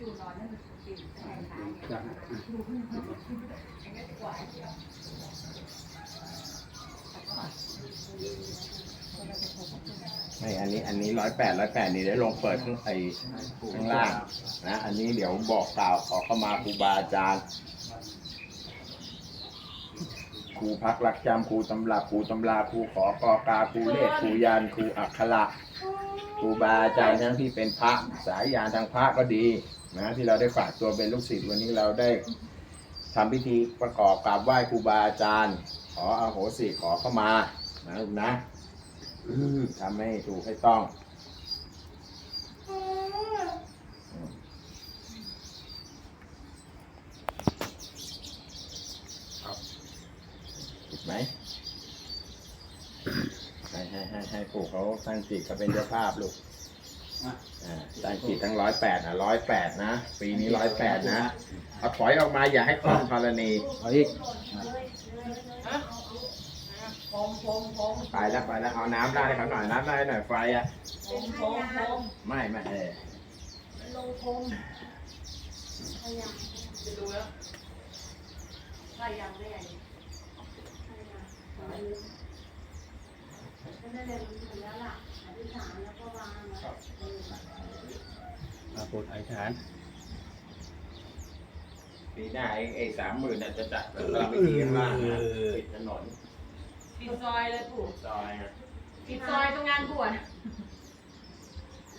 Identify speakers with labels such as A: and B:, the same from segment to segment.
A: จูนอนนั่นมันจูแทนขาเนี่ย
B: จ้ะ
A: อย่างเงี้ยกว่าเดียว
C: ไม่อันนี้อันนี้ร้อยแปดร้อยแปดนี่เดี๋ยวลงเปิดข้างไอข้างล่างนะอันนี้เดี๋ยวบอกกล่าวขอเข้ามาครูบาอาจารย์ครูพักรักจำครูตำรับครูตำราครูขอกอกาครูเลขครูยานครูอักขระครูบาอาจารย์ทั้งที่เป็นพระสายยานทางพระก็ดี นะที่เราได้ฝากตัวเป็นลูกศิษย์วันนี้เราได้ทำพิธีประกอบกราบไหว้ครูบาอาจารย์ ขออาโหสิขอเข้ามานะลูกนะทำให้ถูกให้ต้องถูกไหมให้ให้ให้ให้ปู่เขาตั้งจิตเขาเป็นเจ้าภาพลูก ตั้งจิตทั้งร้อยแปดนะร้อยแปดนะ ปีนี้ร้อยแปดนะ เอาถอยออกมาอย่าให้คล่องธรณี
B: เอาอีก
A: พงพงพง
C: ไปแล้วไปแล้วเอาน้ำราดให้เขาหน่อยน้ำราดให้หน่อยไฟอะ
A: พงพงพง
C: ไม่ไม่เออ
A: ลงพงจะดูแล้วใช่ยังไม่ใหญ่
B: อา ปดไอฐาน
C: ปีหน้าไอ้ไอ้สามหมื่นน่ะจะจัดแบบเราไปเที่ข้างล่างนะปิดถนน
A: ปิดซอยเลยปู่
C: ซอยนะ
A: ปิดซอยตรงงานบวช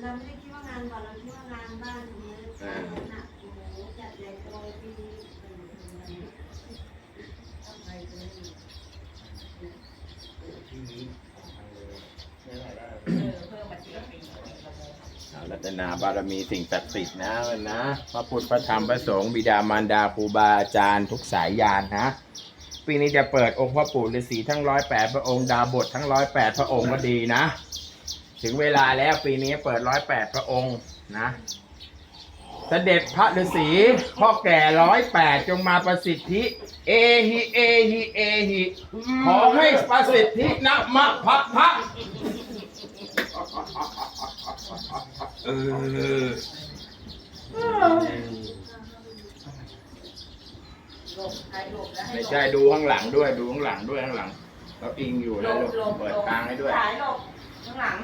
D: เราไม่ได้คิดว่างานก่อนเราคิดว่างานบ้านตรงนี้หนักโอ้โหจัดใหญ่โตปีนี้
A: เออเพิ่มมาเจ็ดปี
C: เอา รัตนาบารมีสิ่งศักดิ์สิทธิ์นะนะพระพุทธพระธรรมพระสงฆ์บิดามารดาครูบาอาจารย์ทุกสายยานนะ ปีนี้จะเปิดองค์พระปู่ฤาษีทั้งร้อยแปดพระองค์ดาบททั้งร้อยแปดพระองค์ก็ดีนะ ถึงเวลาแล้วปีนี้เปิดร้อยแปดพระองค์นะเสด็จพระฤาษีพ่อแก่ร้อยแปดจงมาประสิทธิ เอหิเอหิเอหิขอให้ประสิทธินะมะพะพะ เออ
A: หลบใครหลบแล้วให้
C: ไม่
A: หล
C: ใช่ดูข้างหลังด้วยดูข้างหลังด้วยข้างหลังเราอิงอยู่
A: หล
C: แล้ว
A: บหลบ
C: เปิด
A: หลบ
C: ทางให้ด้วย
A: สายหลบข้างหลัง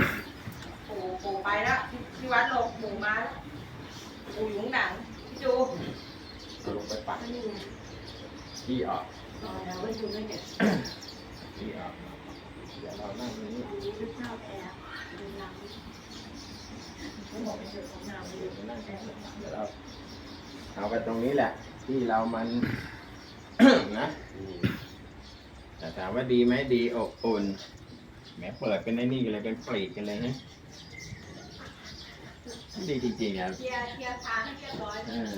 A: ปู่ปู่ไปแล้วที่วัดหลบปู่มาแล้วปู่อยู่ข้างหลังพี่จู
C: ลงไปปัด
D: นี่ไง
C: ที่ออก
D: เราไม่ดูไม่เห็น
C: ที่ออกเดี๋ยวเรานั่งตรงนี้
D: อันนี้ไม่ชอบแอร์ดูหนัง
A: ไม่บอกไป เถอะของเรา
C: เดี๋ยวเรานั่งตรงนี้เดี๋ยวเราเอาไปตรงนี้แหละ ที่เรามัน นะแต่ถามว่าดีไหมดีอบอุ่นแหมเปิดเป็นไอ้นี่กันเลยเป็นปลีกกันเลยนะดีจริงๆอะ
A: เคลียร์เคลียร์ทางให้เรียบร้อย
C: เออ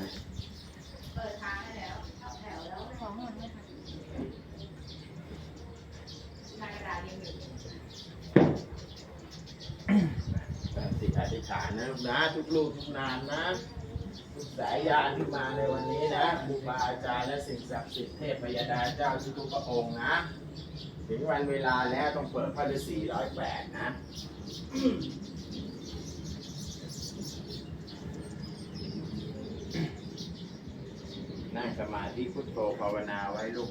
A: เปิดทางให้แล้วเข้าแถวแล้ว ของมันไม่ทันทางกระดาษยังอยู่
C: สิ อธิษฐานนะลูกนะทุกลูกทุกนามนะทุกสายยานที่มาในวันนี้นะครูบาอาจารย์และสิ่งศักดิ์สิทธิ์เทพพยดาเจ้าทุกพระองค์นะ ถึงวันเวลาแล้วต้องเปิดพระฤาษีร้อยแปดนะนั่งสมาธิพุทโธภาวนาไว้ลูก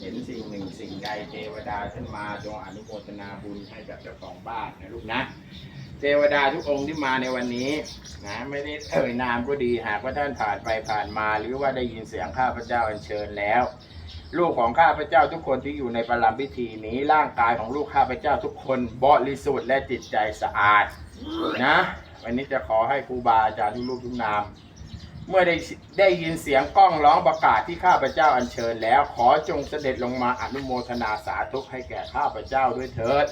C: เห็นสิ่งหนึ่งสิ่งใดเทวดาท่านมาจงอนุโมทนาบุญให้กับเจ้าของบ้านนะลูกนะ ทวดาทุกองค์ที่มาในวันนี้นะไม่ได้เอ่ยนามก็ดีหากว่าท่านผ่านไปผ่านมา หรือว่าได้ยินเสียงข้าพเจ้าอัญเชิญแล้ว ลูกของข้าพเจ้าทุกคนที่อยู่ในประลัมพิธีนี้ร่างกายของลูกข้าพเจ้าทุกคนบริสุทธิ์และจิตใจสะอาดนะวันนี้จะขอให้ครูบาอาจารย์ทุกลูกทุกนาม เมื่อได้ได้ยินเสียงกล้องร้องประกาศที่ข้าพเจ้าอัญเชิญแล้ว ขอจงเสด็จลงมาอนุโมทนาสาธุให้แก่ข้าพเจ้าด้วยเถิด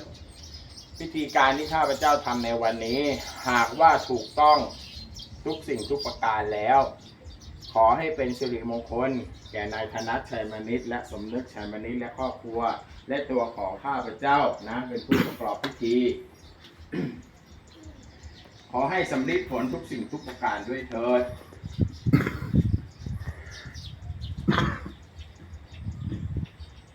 C: พิธีการที่ข้าพเจ้าทำในวันนี้ หากว่าถูกต้องทุกสิ่งทุกประการแล้ว ขอให้เป็นสิริมงคล แก่นายธนัทชัยมณิตและสมนึกชัยมณิตและครอบครัว และตัวของข้าพเจ้านะเป็นผู้ประกอบพิธี ขอให้สำลิดผลทุกสิ่งทุกประการด้วยเถิด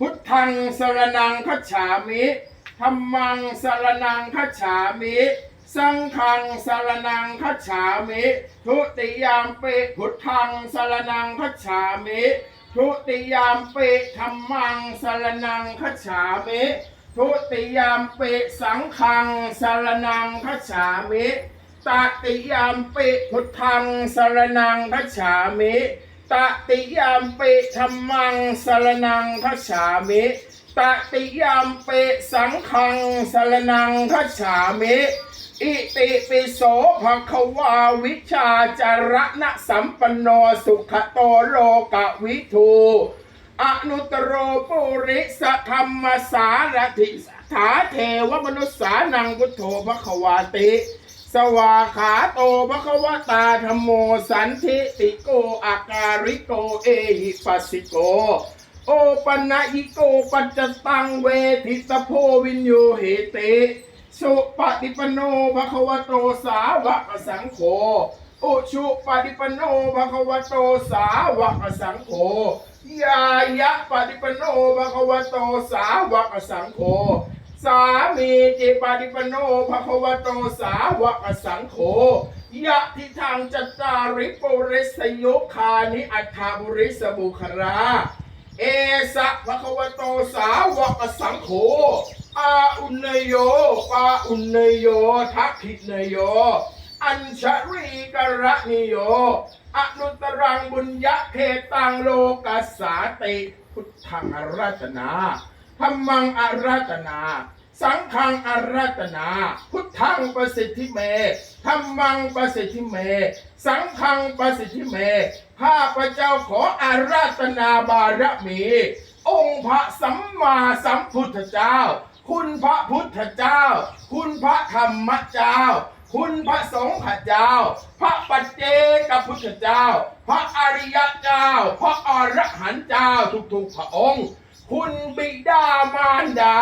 C: พุทธังสรนังคัจฉามิธัมมังสรนังคัจฉามิ สังฆังสรนังคัจฉามิ ทุติยามปิพุทธังสรนังคัจฉามิ ทุติยามปิธัมมังสรนังคัจฉามิ ทุติยามปิสังฆังสรนังคัจฉามิตติยามปิพุทธังสรนังคัจฉามิ ตติยามเปธรรมังสรนังคัจฉามิตติยามเปสังฆังสรนังคัจฉามิอิติปิโสภะควาวิชาจาระนะสัมปันโนสุขโตโลกวิทูอนุตโรปุริสธรรมสารถิสถาเทวมนุษสานังพุทโธภะควาติ สวาขาโตภะควตาธรรมโมสันทิติโกอาการิโกเอหิปัสสิโก โอปันนะหิโกปัจจตังเวทิตโพวินโยเหติสุปฏิปันโนภะควโตสาวกสังโฆอุชุปฏิปโนภะควโตสาวกสังโฆยายะปฏิปโนภะควโตสาวกสังโฆ สามีจิปฏิปโนภะควโตสาวกสังโฆยะทิทางจัตตาริปุริสโยคานิอัฏฐาบุริสบุครา เอสะภะควโตสาวกสังโฆอาอุนโยปาอุนโยทักขินโย อัญชรีกระนิโยอนุตรังบุญยะเขตังโลกัสสาติพุทธังรัตนา ธรรมังอารัตนา สังฆังอารัตนา พุทธังประสิทธิเมธรรมังประสิทธิเม สังฆังประสิทธิเม ข้าพระเจ้าขออาราธนาบารมี องค์พระสัมมาสัมพุทธเจ้า คุณพระพุทธเจ้า คุณพระธรรมเจ้าคุณพระสงฆ์เจ้า พระปัจเจกพุทธเจ้า พระอริยเจ้า พระอรหันต์เจ้าทุกๆพระองค์ คุณบิดามารดา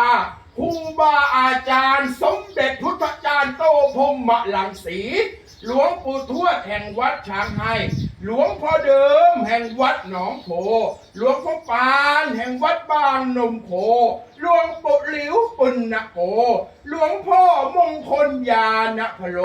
C: ครูบาอาจารย์ สมเด็จพุทธจารย์โตพรหมลังสี หลวงปู่ทวดแห่งวัดช้างไห้หลวงพ่อเดิมแห่งวัดหนองโพหลวงพ่อปานแห่งวัดบางนมโพหลวงปู่หลิวปุณณโก หลวงพ่อมงคลยาณพโล